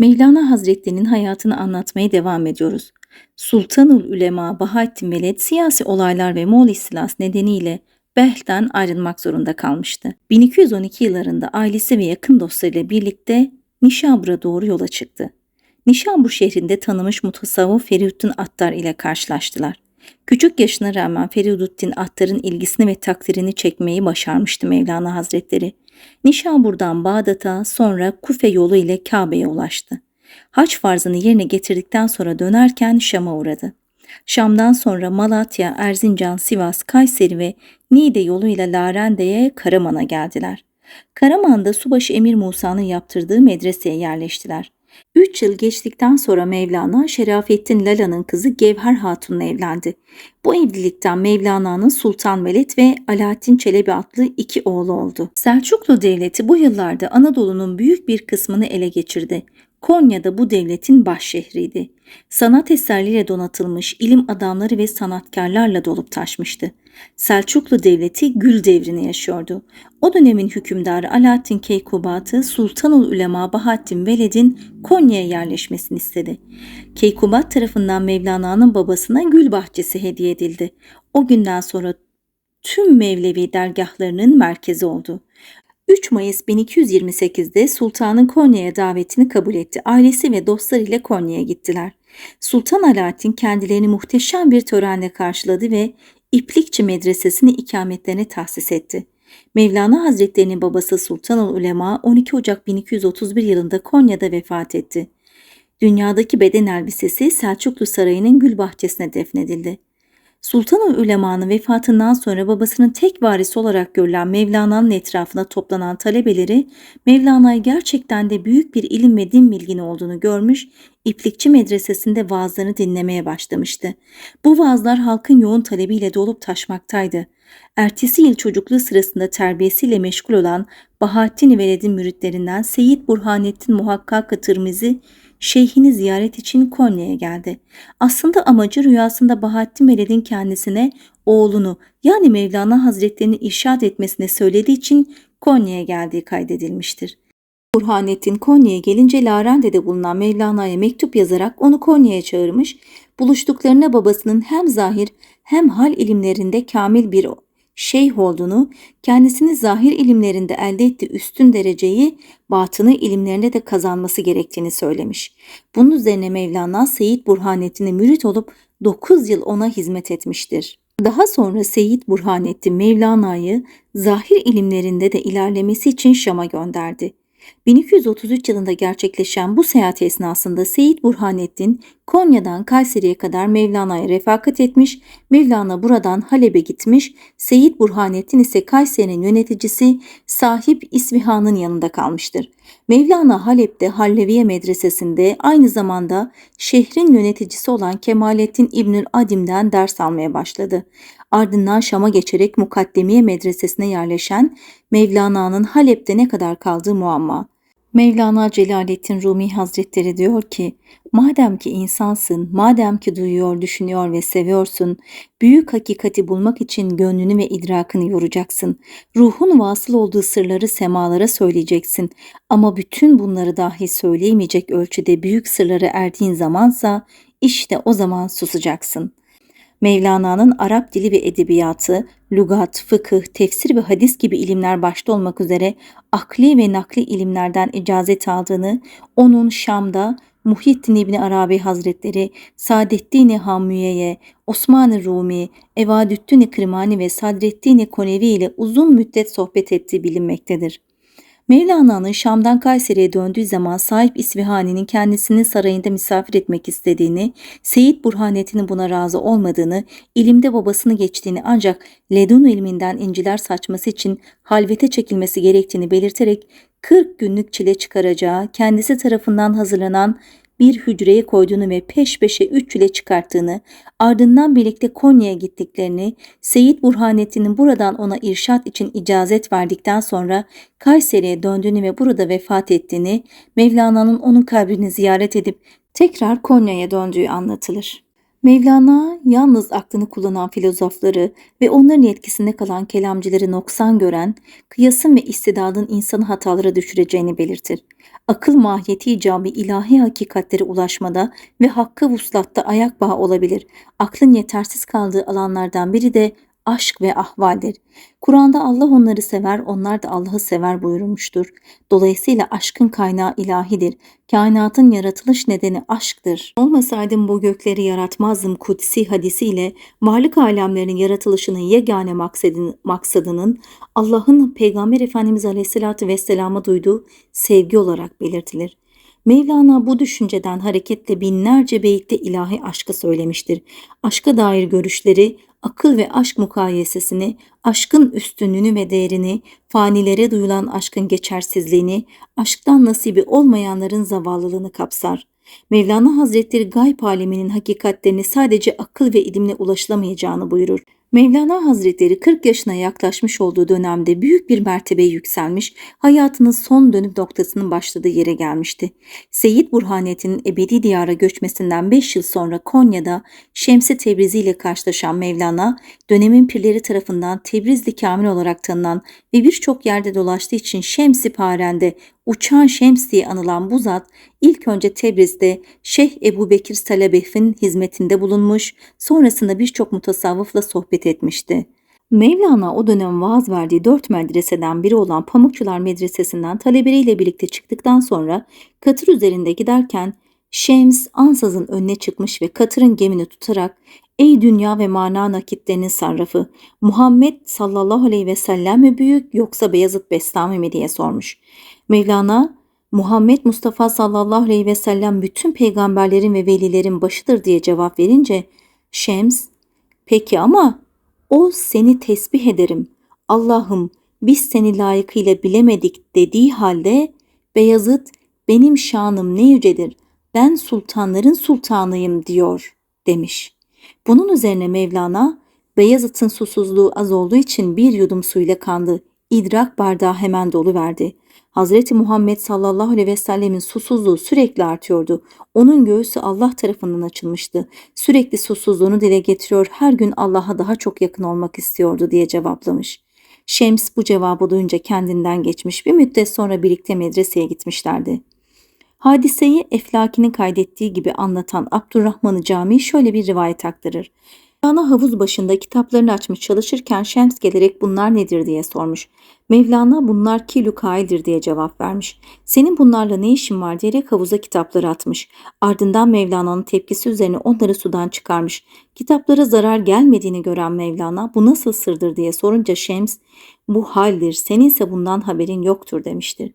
Mevlana Hazretleri'nin hayatını anlatmaya devam ediyoruz. Sultanul Ülema Bahattin Veled siyasi olaylar ve Moğol istilası nedeniyle Belh'ten ayrılmak zorunda kalmıştı. 1212 yıllarında ailesi ve yakın dostlarıyla birlikte Nişabur'a doğru yola çıktı. Nişabur şehrinde tanımış mutasavvıf Ferihuddin Attar ile karşılaştılar. Küçük yaşına rağmen Ferihuddin Attar'ın ilgisini ve takdirini çekmeyi başarmıştı Mevlana Hazretleri. Nişabur'dan Bağdat'a sonra Kufe yolu ile Kabe'ye ulaştı. Haç farzını yerine getirdikten sonra dönerken Şam'a uğradı. Şam'dan sonra Malatya, Erzincan, Sivas, Kayseri ve Niğde yoluyla Larende'ye Karaman'a geldiler. Karaman'da Subaşı Emir Musa'nın yaptırdığı medreseye yerleştiler. Üç yıl geçtikten sonra Mevlana Şerafettin Lala'nın kızı Gevher Hatun'la evlendi. Bu evlilikten Mevlana'nın Sultan Veled ve Alaaddin Çelebi adlı iki oğlu oldu. Selçuklu Devleti bu yıllarda Anadolu'nun büyük bir kısmını ele geçirdi. Konya'da bu devletin baş şehriydi. Sanat eserleriyle donatılmış ilim adamları ve sanatkarlarla dolup taşmıştı. Selçuklu Devleti gül devrini yaşıyordu. O dönemin hükümdarı Alaaddin Keykubat'ı Sultanul Ülema Bahattin Veled'in Konya'ya yerleşmesini istedi. Keykubat tarafından Mevlana'nın babasına gül bahçesi hediye edildi. O günden sonra tüm Mevlevi dergahlarının merkezi oldu. 3 Mayıs 1228'de Sultan'ın Konya'ya davetini kabul etti. Ailesi ve dostları ile Konya'ya gittiler. Sultan Alaaddin kendilerini muhteşem bir törenle karşıladı ve İplikçi Medresesi'ni ikametlerine tahsis etti. Mevlana Hazretleri'nin babası Sultanul Ulema 12 Ocak 1231 yılında Konya'da vefat etti. Dünyadaki beden elbisesi Selçuklu Sarayı'nın gül bahçesine defnedildi. Sultan Ülema'nın vefatından sonra babasının tek varisi olarak görülen Mevlana'nın etrafına toplanan talebeleri Mevlana'yı gerçekten de büyük bir ilim ve din bilgini olduğunu görmüş, İplikçi medresesinde vaazlarını dinlemeye başlamıştı. Bu vaazlar halkın yoğun talebiyle dolup taşmaktaydı. Ertesi yıl çocukluğu sırasında terbiyesiyle meşgul olan Bahattin Veled'in müritlerinden Seyit Burhanettin Muhakkak-ı Tırmizi şeyhini ziyaret için Konya'ya geldi. Aslında amacı rüyasında Bahattin Veled'in kendisine oğlunu yani Mevlana Hazretlerini irşad etmesine söylediği için Konya'ya geldiği kaydedilmiştir. Burhanettin Konya'ya gelince Larende'de bulunan Mevlana'ya mektup yazarak onu Konya'ya çağırmış, buluştuklarına babasının hem zahir hem hal ilimlerinde kamil bir şeyh olduğunu, kendisini zahir ilimlerinde elde ettiği üstün dereceyi batını ilimlerinde de kazanması gerektiğini söylemiş. Bunun üzerine Mevlana Seyit Burhanettin'e mürit olup 9 yıl ona hizmet etmiştir. Daha sonra Seyit Burhanettin Mevlana'yı zahir ilimlerinde de ilerlemesi için Şam'a gönderdi. 1233 yılında gerçekleşen bu seyahat esnasında Seyit Burhanettin Konya'dan Kayseri'ye kadar Mevlana'ya refakat etmiş, Mevlana buradan Halep'e gitmiş, Seyit Burhanettin ise Kayseri'nin yöneticisi sahip İsvihan'ın yanında kalmıştır. Mevlana Halep'te Halleviye Medresesi'nde aynı zamanda şehrin yöneticisi olan Kemalettin İbnül Adim'den ders almaya başladı. Ardından Şam'a geçerek Mukaddemiye Medresesi'ne yerleşen Mevlana'nın Halep'te ne kadar kaldığı muamma. Mevlana Celaleddin Rumi Hazretleri diyor ki, madem ki insansın, madem ki duyuyor, düşünüyor ve seviyorsun, büyük hakikati bulmak için gönlünü ve idrakını yoracaksın. Ruhun vasıl olduğu sırları semalara söyleyeceksin. Ama bütün bunları dahi söyleyemeyecek ölçüde büyük sırları erdiğin zamansa, işte o zaman susacaksın. Mevlana'nın Arap dili ve edebiyatı, lugat, fıkıh, tefsir ve hadis gibi ilimler başta olmak üzere akli ve nakli ilimlerden icazet aldığını, onun Şam'da Muhyiddin İbni Arabi Hazretleri, Saadettin Hammüye'ye, Osman-ı Rumi, Evadüddin Kırmani ve Sadreddin Konevi ile uzun müddet sohbet ettiği bilinmektedir. Mevlana'nın Şam'dan Kayseri'ye döndüğü zaman sahip İsvihani'nin kendisini sarayında misafir etmek istediğini, Seyit Burhanettin'in buna razı olmadığını, ilimde babasını geçtiğini ancak ledun ilminden inciler saçması için halvete çekilmesi gerektiğini belirterek 40 günlük çile çıkaracağı, kendisi tarafından hazırlanan bir hücreye koyduğunu ve peş peşe üç çile çıkarttığını, ardından birlikte Konya'ya gittiklerini, Seyit Burhanettin'in buradan ona irşat için icazet verdikten sonra Kayseri'ye döndüğünü ve burada vefat ettiğini, Mevlana'nın onun kabrini ziyaret edip tekrar Konya'ya döndüğü anlatılır. Mevlana yalnız aklını kullanan filozofları ve onların etkisinde kalan kelamcıları noksan gören, kıyasın ve istidadın insanı hatalara düşüreceğini belirtir. Akıl mahiyeti icabı ilahi hakikatlere ulaşmada ve hakka vuslatta ayak bağı olabilir. Aklın yetersiz kaldığı alanlardan biri de aşk ve ahvaldir. Kur'an'da Allah onları sever, onlar da Allah'ı sever buyurmuştur. Dolayısıyla aşkın kaynağı ilahidir. Kainatın yaratılış nedeni aşktır. Olmasaydım bu gökleri yaratmazdım kutsi hadisiyle varlık alemlerinin yaratılışının yegane maksadının, maksadının Allah'ın Peygamber Efendimiz Aleyhisselatü Vesselam'a duyduğu sevgi olarak belirtilir. Mevlana bu düşünceden hareketle binlerce beyitte ilahi aşkı söylemiştir. Aşka dair görüşleri akıl ve aşk mukayesesini, aşkın üstünlüğünü ve değerini, fanilere duyulan aşkın geçersizliğini, aşktan nasibi olmayanların zavallılığını kapsar. Mevlana Hazretleri gayb aleminin hakikatlerini sadece akıl ve ilimle ulaşılamayacağını buyurur. Mevlana Hazretleri 40 yaşına yaklaşmış olduğu dönemde büyük bir mertebeye yükselmiş, hayatının son dönüm noktasının başladığı yere gelmişti. Seyyid Burhanettin'in ebedi diyara göçmesinden 5 yıl sonra Konya'da Şemsi Tebrizi ile karşılaşan Mevlana, dönemin pirleri tarafından Tebrizli Kamil olarak tanınan ve birçok yerde dolaştığı için Şemsi Paren'de Uçan Şems diye anılan bu zat ilk önce Tebriz'de Şeyh Ebu Bekir Salabehf'in hizmetinde bulunmuş, sonrasında birçok mutasavvıfla sohbet etmişti. Mevlana o dönem vaaz verdiği dört medreseden biri olan Pamukçular Medresesi'nden talebeleriyle birlikte çıktıktan sonra katır üzerinde giderken Şems ansazın önüne çıkmış ve katırın gemini tutarak Ey dünya ve mana nakitlerinin sarrafı Muhammed sallallahu aleyhi ve sellem mi büyük yoksa Beyazıt Bestami mi diye sormuş. Mevlana Muhammed Mustafa sallallahu aleyhi ve sellem bütün peygamberlerin ve velilerin başıdır diye cevap verince Şems peki ama o seni tesbih ederim. Allah'ım biz seni layıkıyla bilemedik dediği halde Beyazıt benim şanım ne yücedir ben sultanların sultanıyım diyor demiş. Bunun üzerine Mevlana Beyazıt'ın susuzluğu az olduğu için bir yudum suyla kandı. İdrak bardağı hemen dolu verdi. Hazreti Muhammed sallallahu aleyhi ve sellemin susuzluğu sürekli artıyordu. Onun göğsü Allah tarafından açılmıştı. Sürekli susuzluğunu dile getiriyor, her gün Allah'a daha çok yakın olmak istiyordu diye cevaplamış. Şems bu cevabı duyunca kendinden geçmiş bir müddet sonra birlikte medreseye gitmişlerdi. Hadiseyi Eflaki'nin kaydettiği gibi anlatan Abdurrahman-ı Cami şöyle bir rivayet aktarır. Mevlana havuz başında kitaplarını açmış çalışırken Şems gelerek bunlar nedir diye sormuş. Mevlana bunlar kilü kaildir diye cevap vermiş. Senin bunlarla ne işin var diyerek havuza kitapları atmış. Ardından Mevlana'nın tepkisi üzerine onları sudan çıkarmış. Kitaplara zarar gelmediğini gören Mevlana bu nasıl sırdır diye sorunca Şems bu haldir seninse bundan haberin yoktur demiştir.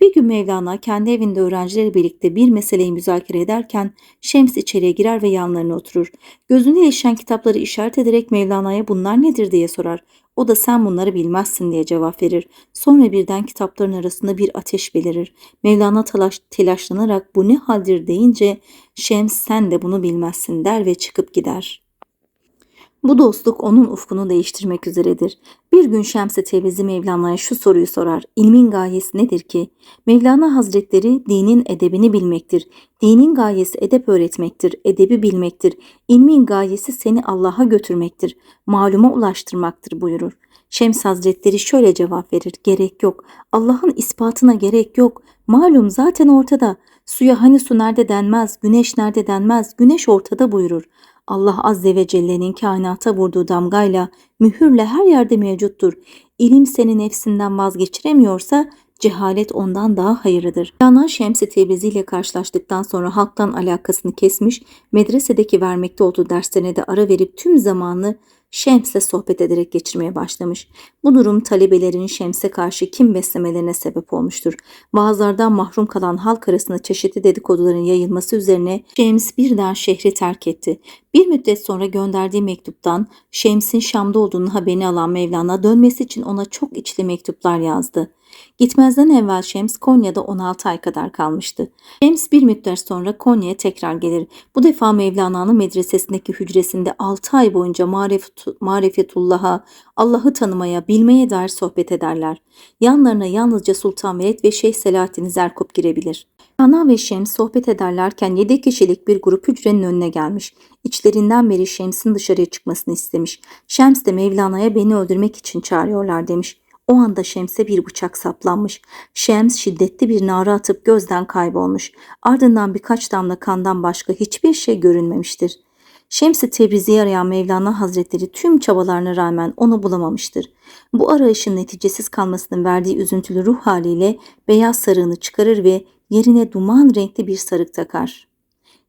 Bir gün Mevlana kendi evinde öğrencileri birlikte bir meseleyi müzakere ederken Şems içeriye girer ve yanlarına oturur. Gözüne ilişen kitapları işaret ederek Mevlana'ya bunlar nedir diye sorar. O da sen bunları bilmezsin diye cevap verir. Sonra birden kitapların arasında bir ateş belirir. Mevlana telaş, telaşlanarak bu ne haldir deyince Şems sen de bunu bilmezsin der ve çıkıp gider.'' Bu dostluk onun ufkunu değiştirmek üzeredir. Bir gün Şems-i Tebrizi Mevlana'ya şu soruyu sorar. İlmin gayesi nedir ki? Mevlana Hazretleri dinin edebini bilmektir. Dinin gayesi edep öğretmektir, edebi bilmektir. İlmin gayesi seni Allah'a götürmektir, maluma ulaştırmaktır buyurur. Şems Hazretleri şöyle cevap verir. Gerek yok. Allah'ın ispatına gerek yok. Malum zaten ortada. Suya hani su nerede denmez, güneş nerede denmez, güneş ortada buyurur. Allah Azze ve Celle'nin kainata vurduğu damgayla, mühürle her yerde mevcuttur. İlim seni nefsinden vazgeçiremiyorsa cehalet ondan daha hayırlıdır. Yana Şems-i Tebrizi ile karşılaştıktan sonra halktan alakasını kesmiş, medresedeki vermekte olduğu derslerine de ara verip tüm zamanını Şems'le sohbet ederek geçirmeye başlamış. Bu durum talebelerin Şems'e karşı kim beslemelerine sebep olmuştur. Vaazlardan mahrum kalan halk arasında çeşitli dedikoduların yayılması üzerine Şems birden şehri terk etti. Bir müddet sonra gönderdiği mektuptan Şems'in Şam'da olduğunu haberini alan Mevlana dönmesi için ona çok içli mektuplar yazdı. Gitmezden evvel Şems Konya'da 16 ay kadar kalmıştı. Şems bir müddet sonra Konya'ya tekrar gelir. Bu defa Mevlana'nın medresesindeki hücresinde 6 ay boyunca marifet- marifetullah'a, Allah'ı tanımaya, bilmeye dair sohbet ederler. Yanlarına yalnızca Sultan Veled ve Şeyh Selahattin Zerkop girebilir. Ana ve Şems sohbet ederlerken 7 kişilik bir grup hücrenin önüne gelmiş. İçlerinden biri Şems'in dışarıya çıkmasını istemiş. Şems de Mevlana'ya beni öldürmek için çağırıyorlar demiş. O anda Şems'e bir bıçak saplanmış. Şems şiddetli bir nara atıp gözden kaybolmuş. Ardından birkaç damla kandan başka hiçbir şey görünmemiştir. Şems-i Tebrizi'yi arayan Mevlana Hazretleri tüm çabalarına rağmen onu bulamamıştır. Bu arayışın neticesiz kalmasının verdiği üzüntülü ruh haliyle beyaz sarığını çıkarır ve yerine duman renkli bir sarık takar.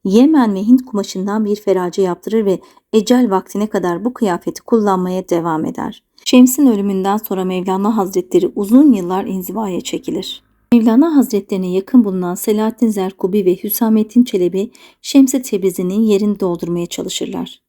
Yemen ve Hint kumaşından bir ferace yaptırır ve ecel vaktine kadar bu kıyafeti kullanmaya devam eder. Şems'in ölümünden sonra Mevlana Hazretleri uzun yıllar inzivaya çekilir. Mevlana Hazretlerine yakın bulunan Selahattin Zerkubi ve Hüsamettin Çelebi Şems-i Tebrizi'nin yerini doldurmaya çalışırlar.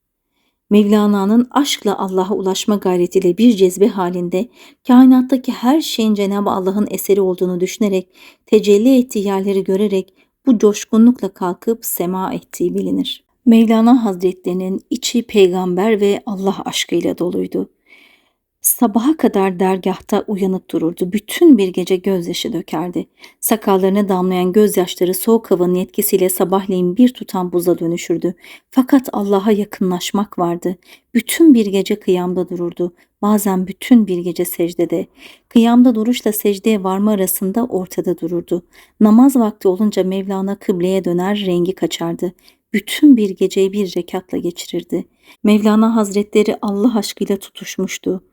Mevlana'nın aşkla Allah'a ulaşma gayretiyle bir cezbe halinde kainattaki her şeyin Cenab-ı Allah'ın eseri olduğunu düşünerek tecelli ettiği yerleri görerek bu coşkunlukla kalkıp sema ettiği bilinir. Mevlana Hazretlerinin içi peygamber ve Allah aşkıyla doluydu. Sabaha kadar dergahta uyanık dururdu. Bütün bir gece gözyaşı dökerdi. Sakallarına damlayan gözyaşları soğuk havanın etkisiyle sabahleyin bir tutam buza dönüşürdü. Fakat Allah'a yakınlaşmak vardı. Bütün bir gece kıyamda dururdu. Bazen bütün bir gece secdede. Kıyamda duruşla secdeye varma arasında ortada dururdu. Namaz vakti olunca Mevlana kıbleye döner rengi kaçardı. Bütün bir geceyi bir rekatla geçirirdi. Mevlana Hazretleri Allah aşkıyla tutuşmuştu.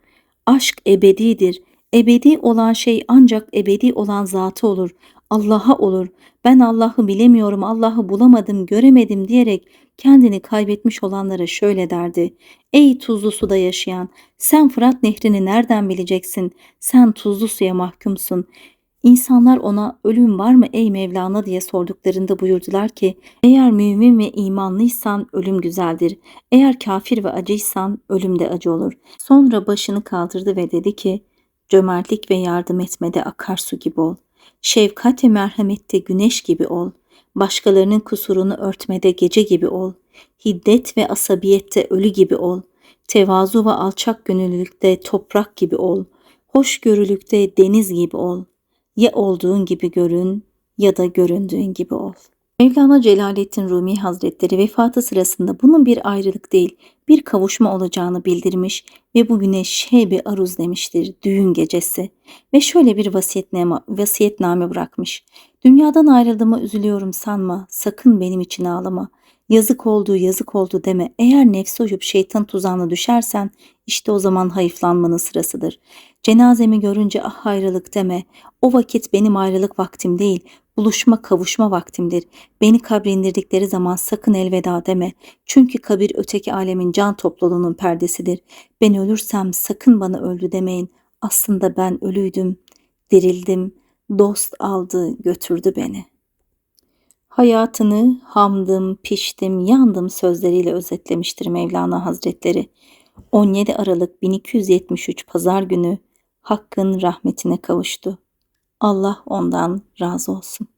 Aşk ebedidir. Ebedi olan şey ancak ebedi olan zatı olur. Allah'a olur. Ben Allah'ı bilemiyorum, Allah'ı bulamadım, göremedim diyerek kendini kaybetmiş olanlara şöyle derdi. Ey tuzlu suda yaşayan, sen Fırat nehrini nereden bileceksin? Sen tuzlu suya mahkumsun. İnsanlar ona ölüm var mı ey Mevlana diye sorduklarında buyurdular ki eğer mümin ve imanlıysan ölüm güzeldir. Eğer kafir ve acıysan ölüm de acı olur. Sonra başını kaldırdı ve dedi ki cömertlik ve yardım etmede akarsu gibi ol. Şefkat ve merhamette güneş gibi ol. Başkalarının kusurunu örtmede gece gibi ol. Hiddet ve asabiyette ölü gibi ol. Tevazu ve alçak gönüllülükte toprak gibi ol. Hoşgörülükte deniz gibi ol.'' Ya olduğun gibi görün ya da göründüğün gibi ol. Mevlana Celaleddin Rumi Hazretleri vefatı sırasında bunun bir ayrılık değil, bir kavuşma olacağını bildirmiş ve bu güne şeybi aruz demiştir, düğün gecesi. Ve şöyle bir vasiyetname, vasiyetname bırakmış. Dünyadan ayrıldığıma üzülüyorum sanma, sakın benim için ağlama. Yazık oldu, yazık oldu deme. Eğer nefsi uyup şeytan tuzağına düşersen işte o zaman hayıflanmanın sırasıdır. Cenazemi görünce ah ayrılık deme. O vakit benim ayrılık vaktim değil, buluşma kavuşma vaktimdir. Beni kabre indirdikleri zaman sakın elveda deme. Çünkü kabir öteki alemin can topluluğunun perdesidir. Ben ölürsem sakın bana öldü demeyin. Aslında ben ölüydüm, dirildim, dost aldı götürdü beni. Hayatını hamdım, piştim, yandım sözleriyle özetlemiştir Mevlana Hazretleri. 17 Aralık 1273 Pazar günü Hakk'ın rahmetine kavuştu. Allah ondan razı olsun.